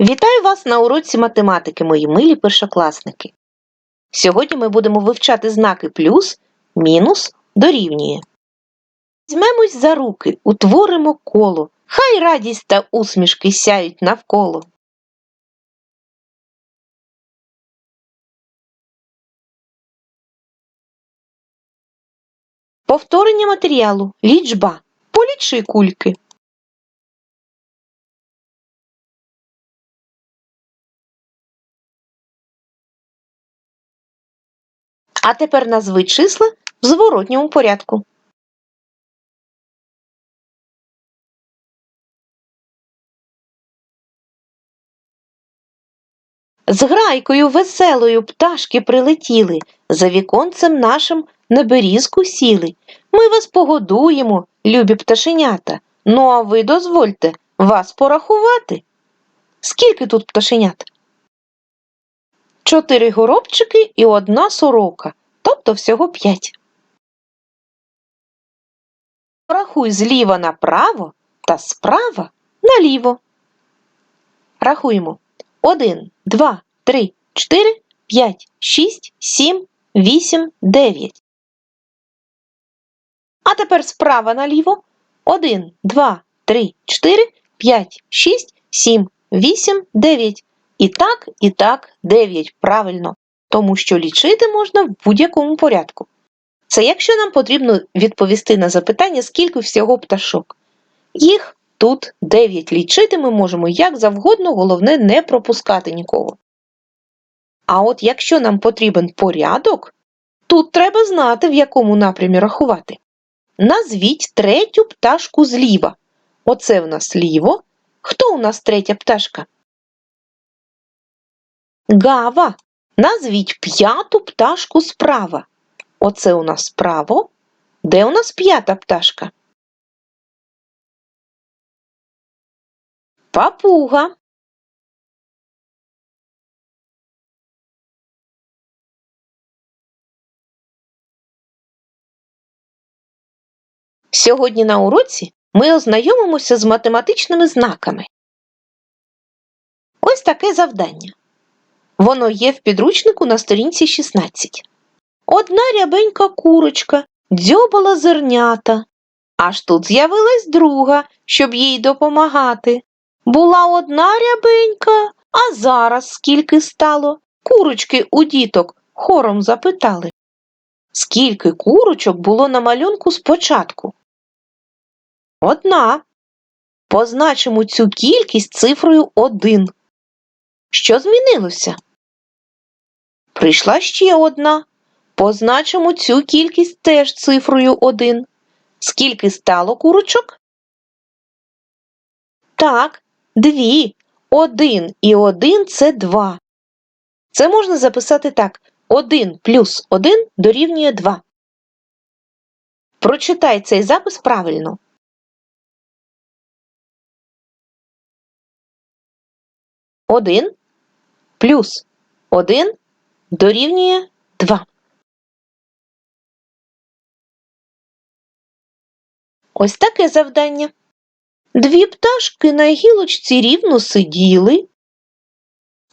Вітаю вас на уроці математики, мої милі першокласники. Сьогодні ми будемо вивчати знаки плюс, мінус, дорівнює. Візьмемось за руки, утворимо коло. Хай радість та усмішки сяють навколо. Повторення матеріалу. Лічба. Полічи кульки. А тепер назви числа в зворотньому порядку. З грайкою веселою пташки прилетіли, за віконцем нашим на берізку сіли. Ми вас погодуємо, любі пташенята. Ну, а ви дозвольте вас порахувати. Скільки тут пташенят? Чотири горобчики і одна сорока, тобто всього п'ять. Рахуй зліва направо та справа наліво. Рахуємо. Один, два, три, чотири, п'ять, шість, сім, вісім, дев'ять. А тепер справа наліво. Один, два, три, чотири, п'ять, шість, сім, вісім, дев'ять. І так, і так, дев'ять. Правильно, тому що лічити можна в будь-якому порядку. Це якщо нам потрібно відповісти на запитання, скільки всього пташок. Їх тут дев'ять. Лічити ми можемо як завгодно, головне не пропускати нікого. А от якщо нам потрібен порядок, тут треба знати, в якому напрямі рахувати. Назвіть третю пташку зліва. Оце в нас ліво. Хто у нас третя пташка? Гава. Назвіть п'яту пташку справа. Оце у нас справа. Де у нас п'ята пташка? Папуга. Сьогодні на уроці ми ознайомимося з математичними знаками. Ось таке завдання. Воно є в підручнику на сторінці 16. Одна рябенька курочка дзьобала зернята. Аж тут з'явилась друга, щоб їй допомагати. Була одна рябенька, а зараз скільки стало? Курочки у діток хором запитали. Скільки курочок було на малюнку спочатку? Одна. Позначимо цю кількість цифрою 1. Що змінилося? Прийшла ще одна. Позначимо цю кількість теж цифрою 1. Скільки стало курочок? Так, дві. Один і один це два. Це можна записати так. 1 плюс 1 дорівнює 2. Прочитай цей запис правильно. Один плюс один дорівнює два. Ось таке завдання. Дві пташки на гілочці рівно сиділи,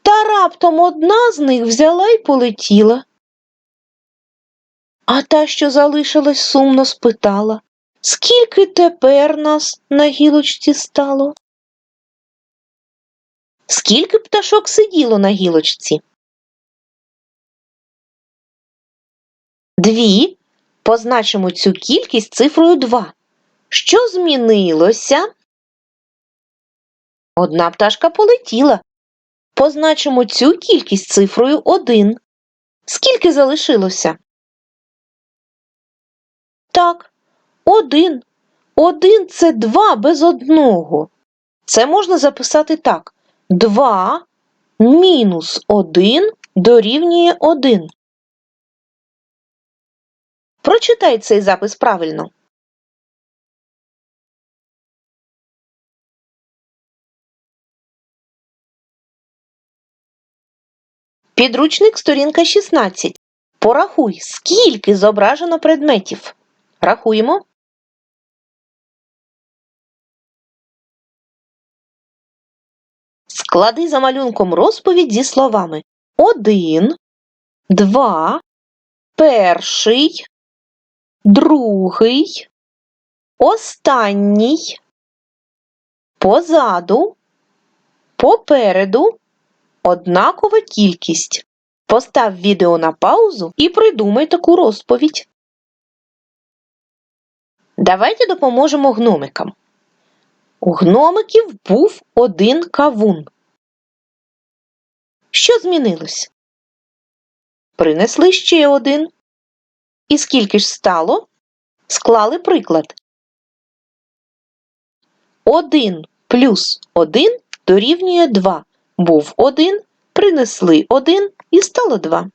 та раптом одна з них взяла й полетіла. А та, що залишилась, сумно спитала, скільки тепер нас на гілочці стало? Скільки пташок сиділо на гілочці? Дві. Позначимо цю кількість цифрою 2. Що змінилося? Одна пташка полетіла. Позначимо цю кількість цифрою 1. Скільки залишилося? Так, 1. 1 – це 2 без одного. Це можна записати так. 2 мінус 1 дорівнює 1. Прочитай цей запис правильно. Підручник сторінка 16. Порахуй, скільки зображено предметів. Рахуємо. Склади за малюнком розповідь зі словами один, два, перший, другий, останній, позаду, попереду, однакова кількість. Постав відео на паузу і придумай таку розповідь. Давайте допоможемо гномикам. У гномиків був один кавун. Що змінилось? Принесли ще один. І скільки ж стало? Склали приклад. Один плюс один дорівнює два. Був один, принесли один і стало два.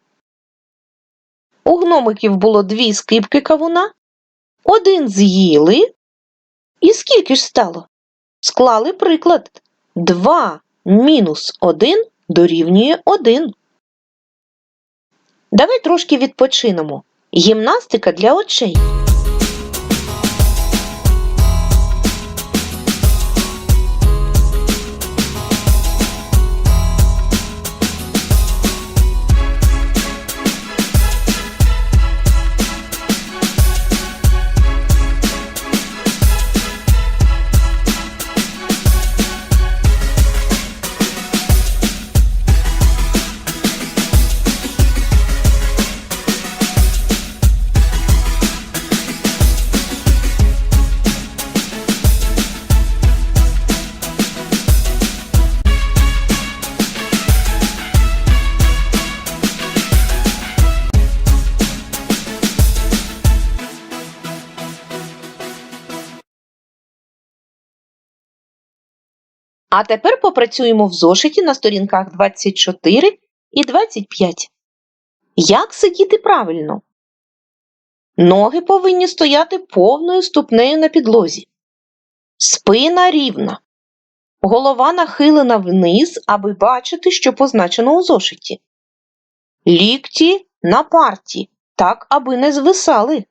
У гномиків було дві скипки кавуна, один з'їли. І скільки ж стало? Склали приклад. 2 мінус 1 дорівнює 1. Давай трошки відпочинемо. Гімнастика для очей. А тепер попрацюємо в зошиті на сторінках 24 і 25. Як сидіти правильно? Ноги повинні стояти повною ступнею на підлозі. Спина рівна. Голова нахилена вниз, аби бачити, що позначено у зошиті. Лікті на парті, так, аби не звисали.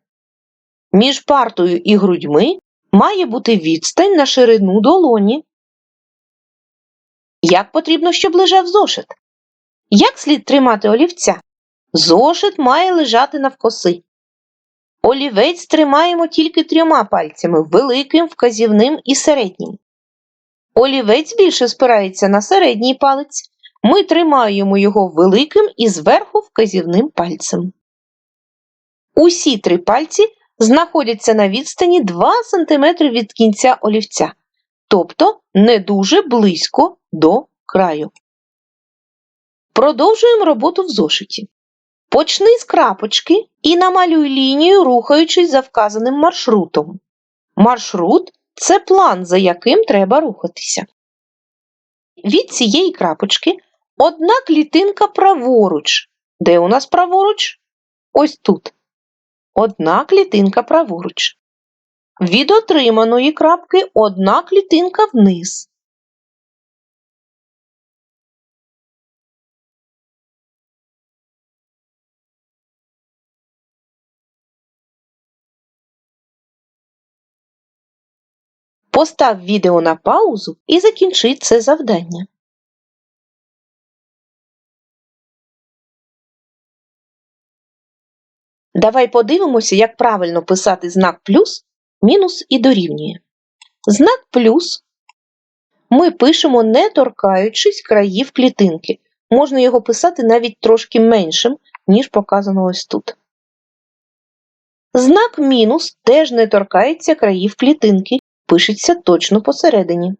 Між партою і грудьми має бути відстань на ширину долоні. Як потрібно, щоб лежав зошит? Як слід тримати олівця? Зошит має лежати навкоси. Олівець тримаємо тільки трьома пальцями великим, вказівним і середнім. Олівець більше спирається на середній палець. Ми тримаємо його великим і зверху вказівним пальцем. Усі три пальці знаходяться на відстані 2 см від кінця олівця, тобто не дуже близько до краю. Продовжуємо роботу в зошиті. Почни з крапочки і намалюй лінію, рухаючись за вказаним маршрутом. Маршрут це план, за яким треба рухатися. Від цієї крапочки одна клітинка праворуч. Де у нас праворуч? Ось тут. Одна клітинка праворуч. Від отриманої крапки одна клітинка вниз. Постав відео на паузу і закінчи це завдання. Давай подивимося, як правильно писати знак плюс, мінус і дорівнює. Знак плюс ми пишемо, не торкаючись країв клітинки. Можна його писати навіть трошки меншим, ніж показано ось тут. Знак мінус теж не торкається країв клітинки, пишеться точно посередині.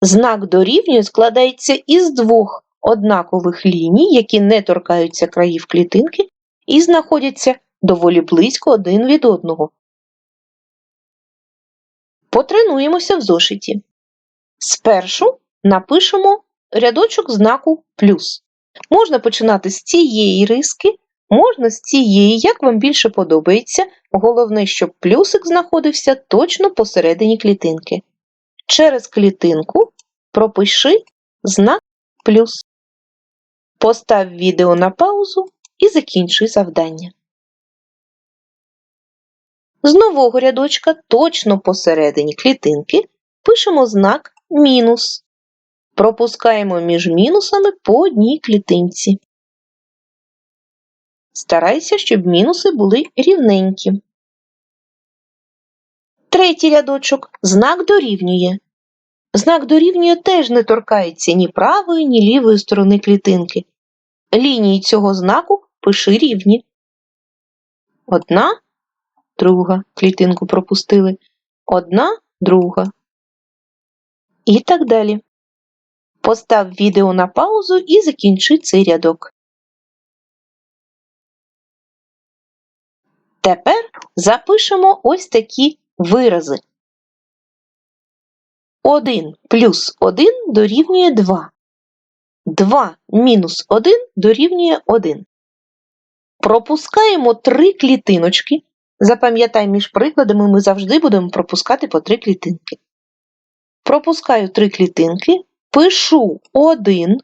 Знак дорівнює складається із двох однакових ліній, які не торкаються країв клітинки і знаходяться доволі близько один від одного. Потренуємося в зошиті. Спершу напишемо рядочок знаку плюс. Можна починати з цієї риски, можна з цієї, як вам більше подобається. Головне, щоб плюсик знаходився точно посередині клітинки. Через клітинку пропиши знак плюс. Постав відео на паузу і закінчуй завдання. З нового рядочка точно посередині клітинки пишемо знак мінус. Пропускаємо між мінусами по одній клітинці. Старайся, щоб мінуси були рівненькі. Третій рядочок. Знак дорівнює. Знак дорівнює теж не торкається ні правої, ні лівої сторони клітинки. Лінії цього знаку пиши рівні. Одна, друга клітинку пропустили. Одна, друга. І так далі. Постав відео на паузу і закінчи цей рядок. Тепер запишемо ось такі вирази. 1 плюс 1 дорівнює 2. 2 мінус 1 дорівнює 1. Пропускаємо три клітиночки. Запам'ятай, між прикладами ми завжди будемо пропускати по три клітинки. Пропускаю три клітинки, пишу 1,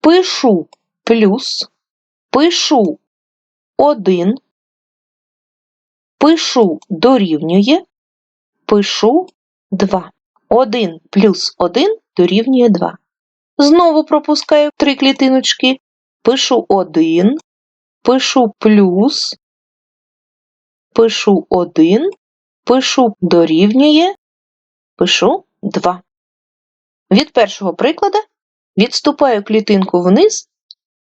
пишу плюс, пишу 1, пишу дорівнює, пишу 2. 1 плюс 1 дорівнює 2. Знову пропускаю три клітиночки, пишу 1, пишу плюс, пишу 1, пишу дорівнює, пишу 2. Від першого прикладу відступаю клітинку вниз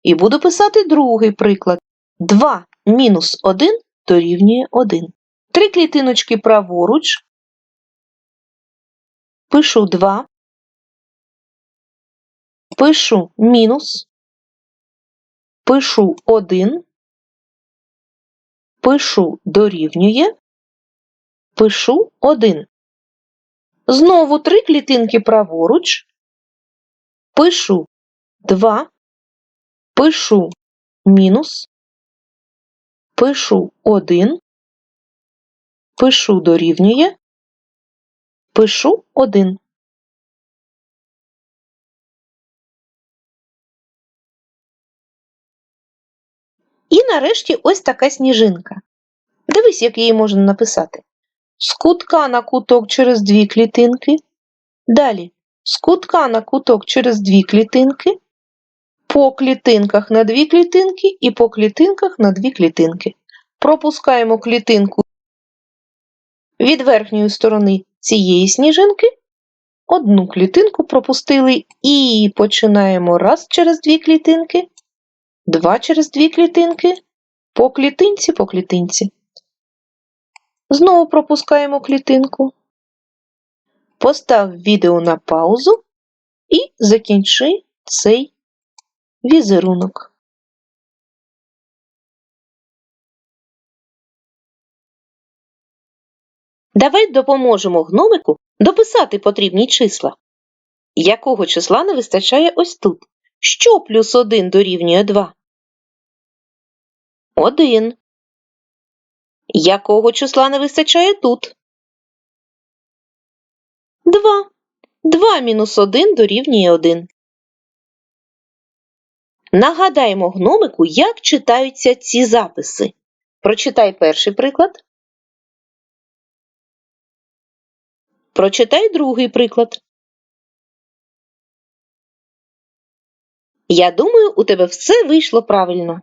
і буду писати другий приклад. 2 мінус 1 дорівнює 1. Три клітиночки праворуч, пишу 2, пишу мінус, пишу 1, пишу дорівнює, пишу 1. Знову три клітинки праворуч, пишу 2, пишу мінус, пишу 1, пишу дорівнює, пишу 1. І нарешті ось така сніжинка. Дивись, як її можна написати. З кутка на куток через дві клітинки. Далі з кутка на куток через дві клітинки, по клітинках на дві клітинки і по клітинках на дві клітинки. Пропускаємо клітинку від верхньої сторони цієї сніжинки. Одну клітинку пропустили і починаємо раз через дві клітинки, два через дві клітинки, по клітинці по клітинці. Знову пропускаємо клітинку. Постав відео на паузу і закінчи цей візерунок. Давай допоможемо гномику дописати потрібні числа. Якого числа не вистачає ось тут? Що плюс 1 дорівнює 2? 1. Якого числа не вистачає тут? 2. 2 мінус 1 дорівнює 1. Нагадаємо гномику, як читаються ці записи. Прочитай перший приклад. Прочитай другий приклад. Я думаю, у тебе все вийшло правильно.